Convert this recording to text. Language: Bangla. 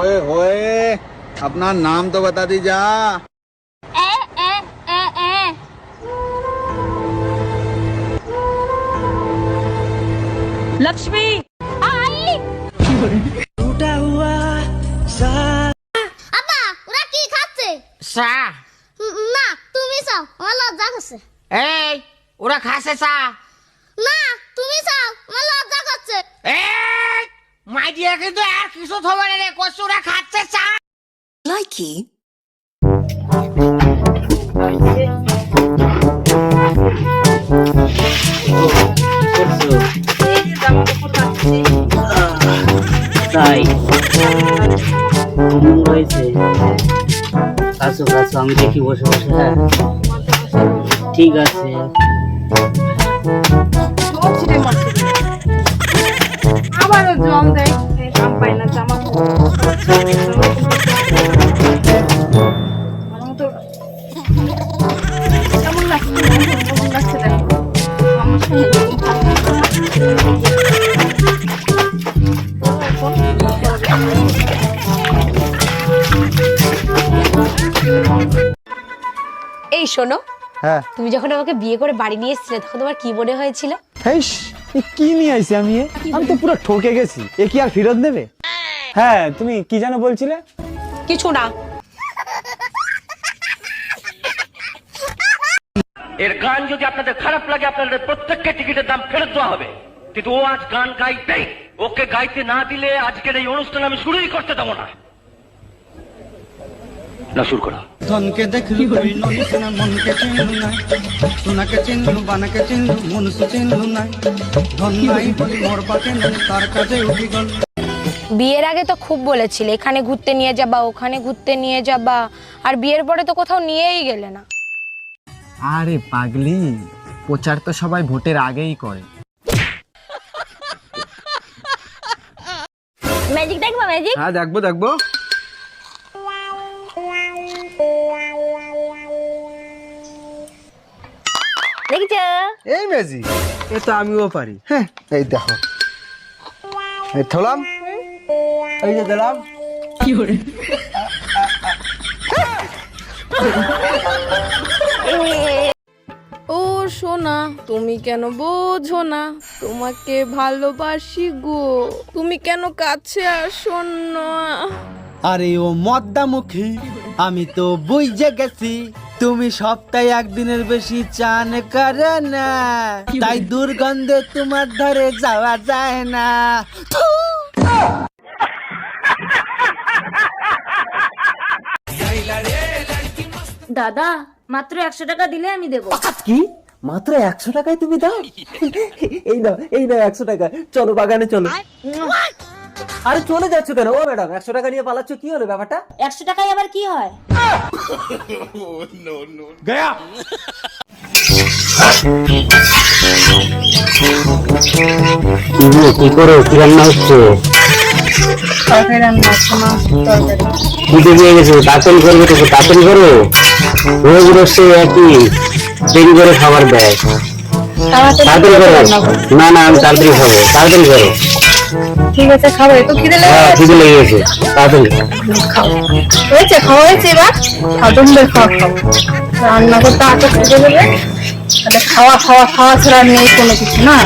ओए होए अपना नाम तो बता दी जा এ এ এ এ লক্ষ্মী আই আব্বা ওরা কি খাচ্ছে চা উম, না তুমি চাও আমার লজ্জা করছে এই ওরা খাসে চা না তুমি চাও আমার লজ্জা করছে এই মাই দিয়ে কিন্তু আর কিছু থবে না রে কচু ওরা খাচ্ছে চা। লাইকি? তাই। কাছো কাছো আমি দেখি বসে বসে হ্যাঁ। ঠিক আছে। কেমন লাগছে? কেমন লাগছে দেখো? আমার সঙ্গে এই শোনো হ্যাঁ। তুমি যখন আমাকে বিয়ে করে বাড়ি নিয়ে এসেছিলে তখন তোমার কি মনে হয়েছিল? কি নিয়ে আইছি আমি আমি তো পুরো ঠকে গেছি। এ কি আর ফেরত দেবে? হ্যাঁ তুমি কি যেন বলছিলে? কিছু না। এর গান যদি আপনাদের খারাপ লাগে আপনাদের প্রত্যেককে টিকিটের দাম ফেরত দেওয়া হবে। কিন্তু ও আজ গান গাইতেই। ওকে গাইতে না দিলে আজকের এই অনুষ্ঠান আমি শুরুই করতে দেবো না। না শুরু করা। ধনকে দেখলু তুই মনকে চিনলু না সোনাকে চিনলু বানাকে চিনলু মনুষ্য চিনলু না ধন নাই বলি মোর পাকে নাই তার কাছে উঠি গল। বিয়ের আগে তো খুব বলেছিলে এখানে ঘুরতে নিয়ে যাবা ওখানে ঘুরতে নিয়ে যাবা আর বিয়ের পরে তো কোথাও নিয়েই গেলে না। আরে পাগলি প্রচার তো সবাই ভোটের আগেই করে। ম্যাজিক দেখবা ম্যাজিক হ্যাঁ দেখব দেখব। দেখছ? এই মেজি এ তো আমিও পারি। হ্যাঁ এই দেখো। এই থলাম। এই যে দিলাম। ও সোনা তুমি কেন বোঝো না? তোমাকে ভালোবাসি গো। তুমি কেন কাছে আসো না? আরে ও মদ্দামুখী আমি তো বুঝে গেছি। তুমি সপ্তাহে একদিনের বেশি চান করে না। তাই দুর্গন্ধে তোমার ধারে যাওয়া যায় না। দাদা মাত্র একশো টাকা দিলে আমি দেবো। কি? মাত্র একশো টাকায় তুমি দাও? এই নাও এই নাও একশো টাকা। চলো বাগানে চলো। আরে চলে যাচ্ছ কেন? ও ম্যাডাম একশো টাকা নিয়ে পালাচ্ছ কি হলো ব্যাপারটা? একশো টাকায় আবার কি হয়? গয়া। কি গো, কি কি রান্না হচ্ছে দিয়ে গেছো করবে তো করো রোজ রোজ সে একই দেরি করে খাবার দেয়। তাড়াতাড়ি করো না না আমি তাড়াতাড়ি খাব তাড়াতাড়ি করো। ঠিক আছে খাব। তো খিদে লেগে গেছে? খিদে লেগে গেছে। তাড়াতাড়ি। হয়েছে খাওয়া হয়েছে এবার? খাও তোমাদের খাওয়া খাও রান্না করতে আটক খিদে দেবে। তাহলে খাওয়া খাওয়া খাওয়া ছাড়া নেই কোনো কিছু না?